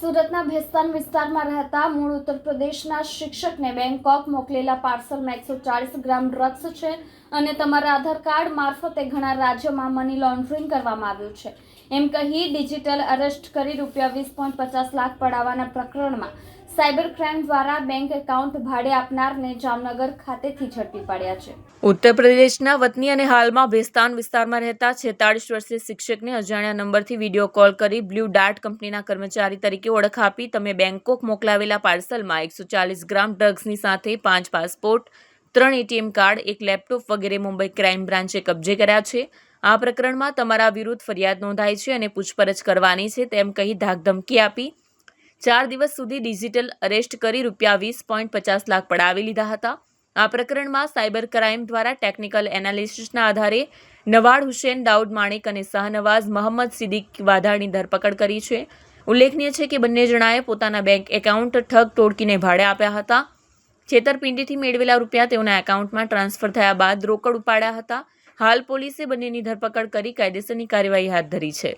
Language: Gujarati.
સુરતના ભેસ્તાન વિસ્તારમાં રહેતા મૂળ ઉત્તર પ્રદેશના શિક્ષકને બેંકોક મોકલેલા પાર્સલમાં એકસો ચાળીસ ગ્રામ ડ્રગ્સ છે અને તમારા આધાર કાર્ડ મારફતે ઘણા રાજ્યોમાં મની લોન્ડરિંગ કરવામાં આવ્યું છે. એમ કહી ડિજિટલ અરેસ્ટ કરી રૂપિયા વીસ પોઈન્ટ પચાસ લાખ પડાવવાના પ્રકરણમાં સાયબર ક્રાઇમ દ્વારા બેંક એકાઉન્ટ ભાડે આપનારને જામનગર ખાતેથી ઝડપી પાડ્યા છે. ઉત્તર પ્રદેશના વતની અને હાલમાં ભેસ્તાન વિસ્તારમાં રહેતા છેતાળીસ વર્ષીય શિક્ષકને અજાણ્યા નંબરથી વીડિયો કોલ કરી બ્લુ ડાર્ટ કંપનીના કર્મચારી તરીકે ઓળખ આપી તમે બેંકોક મોકલાવેલા પાર્સલમાં એકસો ચાલીસ ગ્રામ ડ્રગ્સની સાથે પાંચ પાસપોર્ટ, ત્રણ એટીએમ કાર્ડ, એક લેપટોપ વગેરે મુંબઈ ક્રાઇમ બ્રાન્ચે કબજે કર્યા છે. આ પ્રકરણમાં તમારા વિરુદ્ધ ફરિયાદ નોંધાઈ છે અને પૂછપરછ કરવાની છે તેમ કહી ધાકધમકી આપી. ચાર દિવસ સુધી ડિજિટલ અરેસ્ટ કરી રૂપિયા વીસ પોઈન્ટ પચાસ લાખ પડાવી લીધા હતા. આ પ્રકરણમાં સાયબર ક્રાઇમ દ્વારા ટેકનિકલ એનાલિસિસના આધારે નવાડ હુસેન દાઉદ માણેક અને શાહનવાઝ મહંમદ સિદ્દીક વાધાની ધરપકડ કરી છે. ઉલ્લેખનીય છે કે બંને જણાએ પોતાના બેંક એકાઉન્ટ ઠગ ટોળકીને ભાડે આપ્યા હતા. છેતરપિંડીથી મેળવેલા રૂપિયા તેઓના એકાઉન્ટમાં ટ્રાન્સફર થયા બાદ રોકડ ઉપાડ્યા હતા. હાલ પોલીસે બંનેની ધરપકડ કરી કાયદેસરની કાર્યવાહી હાથ ધરી છે.